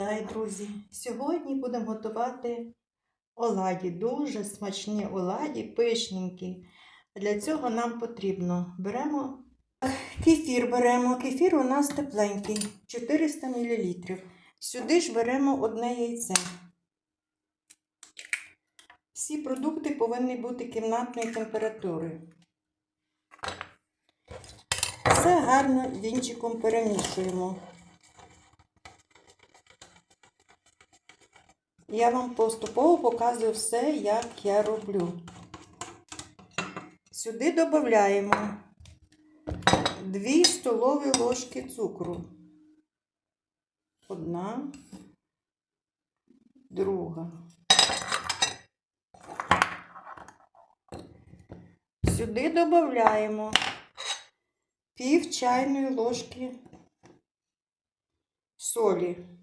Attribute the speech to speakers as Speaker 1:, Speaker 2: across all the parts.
Speaker 1: Дай, друзі, сьогодні будемо готувати оладі. Дуже смачні оладі, пишненькі. Для цього нам потрібно беремо кефір, беремо. Кефір у нас тепленький, 400 мл. Сюди ж беремо одне яйце. Всі продукти повинні бути кімнатної температури. Все гарно вінчиком перемішуємо. Я вам поступово показую все, як я роблю. Сюди додаємо 2 столові ложки цукру. Одна, друга. Сюди додаємо пів чайної ложки солі.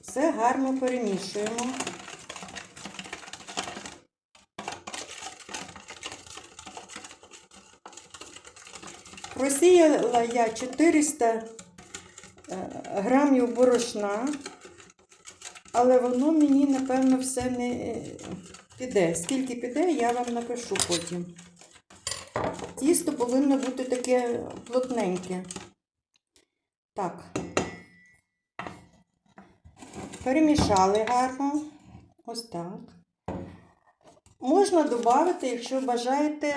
Speaker 1: Все гарно перемішуємо. Просіяла я 400 е, грамів борошна, але воно мені, напевно, все не е, піде. Скільки піде, я вам напишу потім. Тісто повинно бути таке плотненьке. Так. Перемішали гарно. Ось так. Можна додати, якщо бажаєте,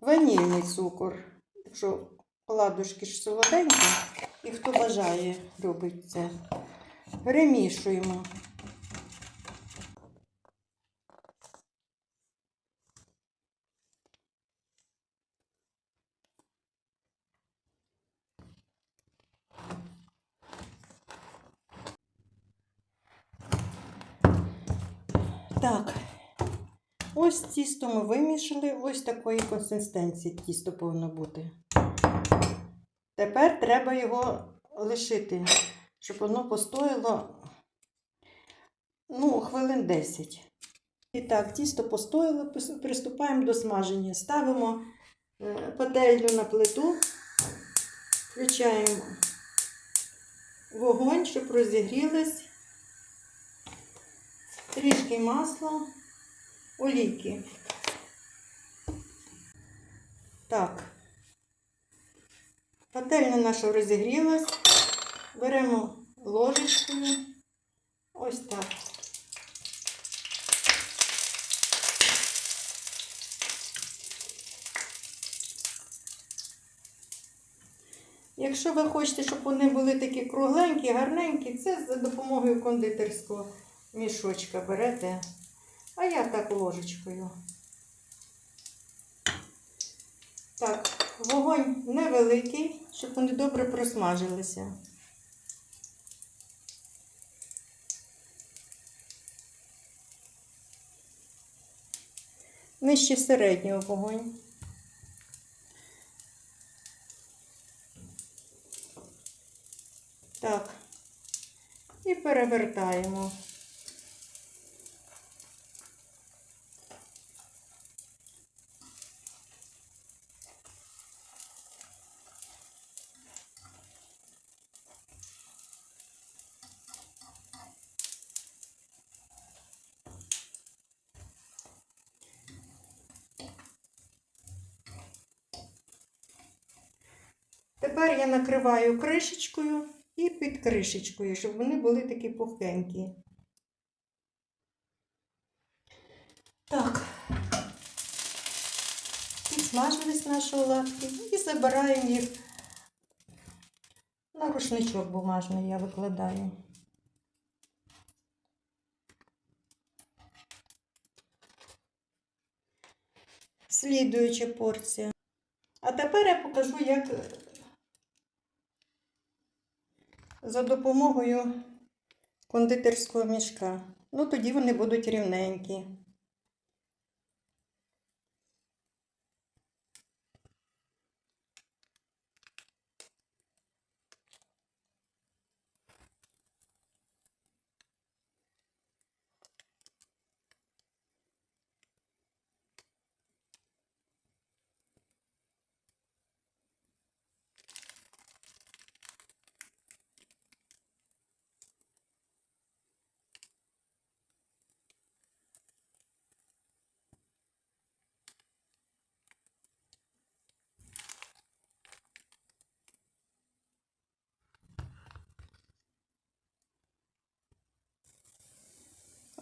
Speaker 1: ванільний цукор. Якщо ладушки ж солоденькі, і хто бажає робить це. Перемішуємо. Так, ось тісто ми вимішали, ось такої консистенції тісто повинно бути. Тепер треба його лишити, щоб воно постояло ну, хвилин 10. І так, тісто постояло, приступаємо до смаження. Ставимо е, пательню на плиту, включаємо вогонь, щоб розігрілась трішки масла, олійки. Так. Пательня наша розігрілась. Беремо ложечкою. Ось так. Якщо ви хочете, щоб вони були такі кругленькі, гарненькі, це за допомогою кондитерського мішочка берете, а я так ложечкою. Так, вогонь невеликий, щоб вони добре просмажилися. Нижче середнього вогонь. Так, і перевертаємо. Тепер я накриваю кришечкою і під кришечкою, щоб вони були такі пухенькі. Так, підсмажились наші оладки і забираємо їх на рушничок бумажний я викладаю. Слідуюча порція. А тепер я покажу, як за допомогою кондитерського мішка. Ну, тоді вони будуть рівненькі.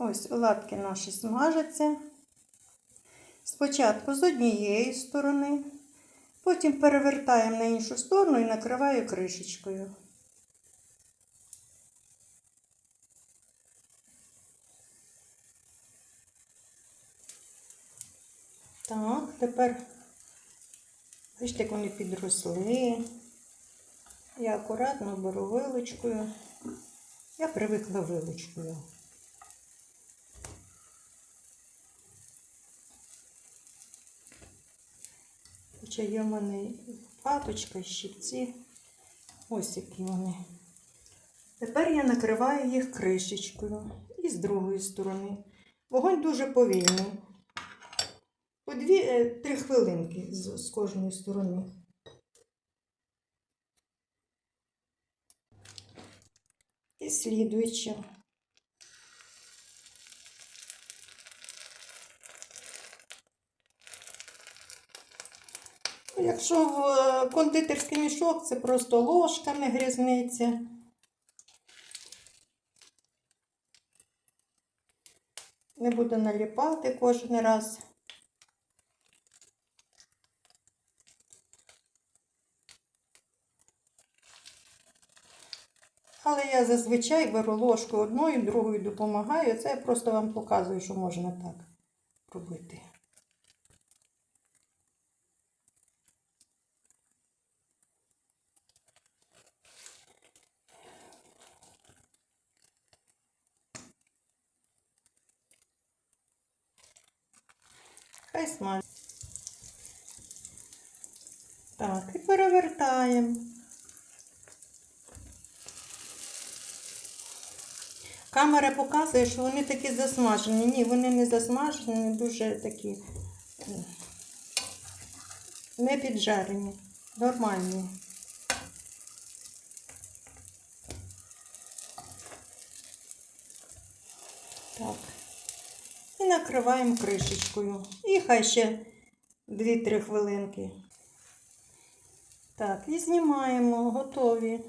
Speaker 1: Ось оладки наші смажаться. Спочатку з однієї сторони, потім перевертаємо на іншу сторону і накриваю кришечкою. Так, тепер бачите, як вони підросли. Я акуратно беру вилочкою. Я привикла вилочкою. Хоча є в мене паточка, щипці. Ось які вони. Тепер я накриваю їх кришечкою і з другої сторони. Вогонь дуже повільний. По 2-3 хвилинки з, з кожної сторони. І слідуючи. Якщо в е, кондитерський мішок, це просто ложками грізниця. Не буду наліпати кожен раз. Але я зазвичай беру ложку одною, другою допомагаю. Це я просто вам показую, що можна так робити. Хай смаж. Так, і перевертаємо. Камера показує, що вони такі засмажені. Ні, вони не засмажені, дуже такі не піджарені, нормальні. Так. Накриваємо кришечкою. І хай ще 2-3 хвилинки. Так, і знімаємо, готові.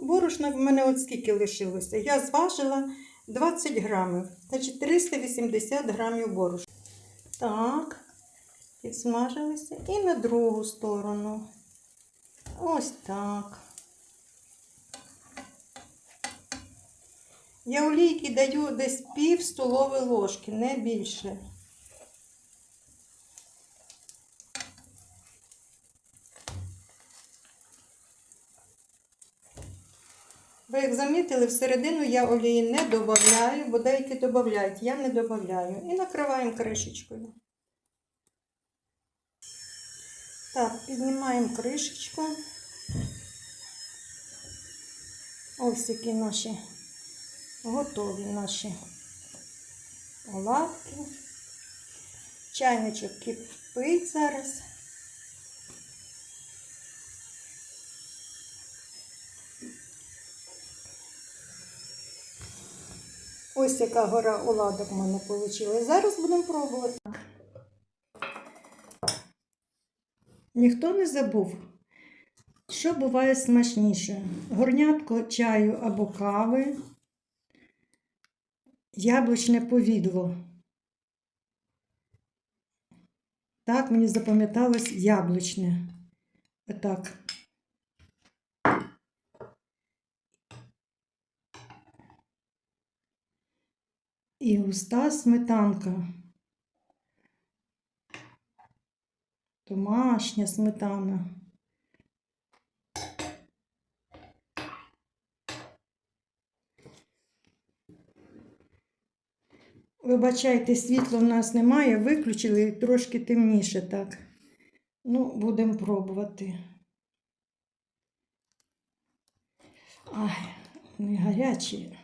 Speaker 1: Борошна в мене от скільки лишилося. Я зважила 20 грамів. Значить 380 грамів борошна. Так, підсмажилися. І на другу сторону. Ось так. Я олійки даю десь пів столової ложки, не більше. Ви як замітили, всередину я олії не додаю, бо деякі додають, я не додаю. І накриваємо кришечкою. Так, піднімаємо кришечку. Ось які наші готові наші оладки. Чайничок кипить зараз. Ось яка гора оладок в мене вийшла. Зараз будемо пробувати. Ніхто не забув, що буває смачніше: горнятко чаю або кави, яблучне повідло. Так, мені запам'яталось яблучне. Отак. І густа сметанка. Домашня сметана. Вибачайте, світла в нас немає, виключили трошки темніше так. Ну, будемо пробувати. Ай, не гарячі.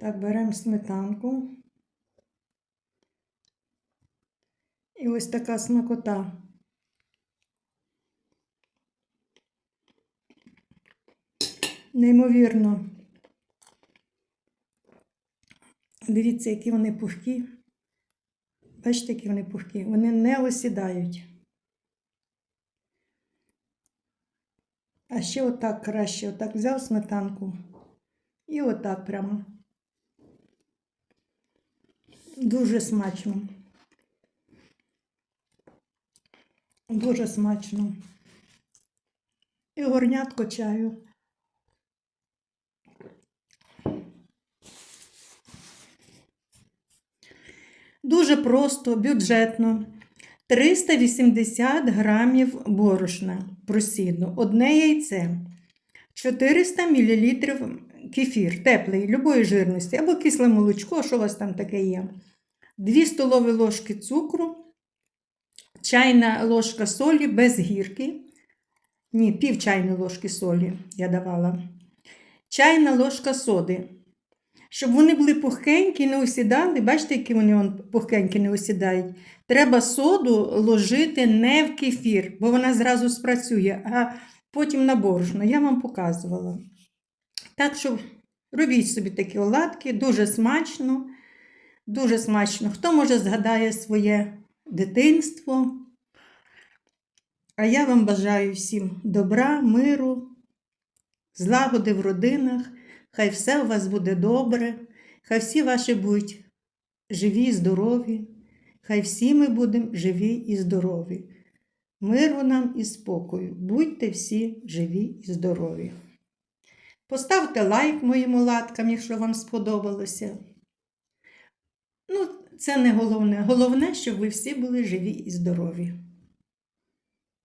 Speaker 1: Так, беремо сметанку. І Ось така смакота. Неймовірно. Дивіться, які вони пухкі. Бачите, які вони пухкі. Вони не осідають. А ще отак краще. Отак взяв сметанку. І отак прямо. Дуже смачно. Дуже смачно. І горнятко чаю. Дуже просто, бюджетно. 380 грамів борошна просіду, одне яйце, 400 мл кефір, теплий, любої жирності, або кисле молочко, що у вас там таке є. 2 столові ложки цукру, чайна ложка солі без гірки. Ні, пів чайної ложки солі я давала. Чайна ложка соди. Щоб вони були пухкенькі, не осідали. Бачите, які вони он, пухкенькі не осідають. Треба соду ложити не в кефір, бо вона зразу спрацює, а потім на борошно. Я вам показувала. Так що робіть собі такі оладки, дуже смачно, дуже смачно. Хто може згадає своє дитинство? А я вам бажаю всім добра, миру, злагоди в родинах. Хай все у вас буде добре, хай всі ваші будуть живі і здорові, хай всі ми будемо живі і здорові. Миру нам і спокою. Будьте всі живі і здорові. Поставте лайк моїм оладкам, якщо вам сподобалося. Ну, це не головне. Головне, щоб ви всі були живі і здорові.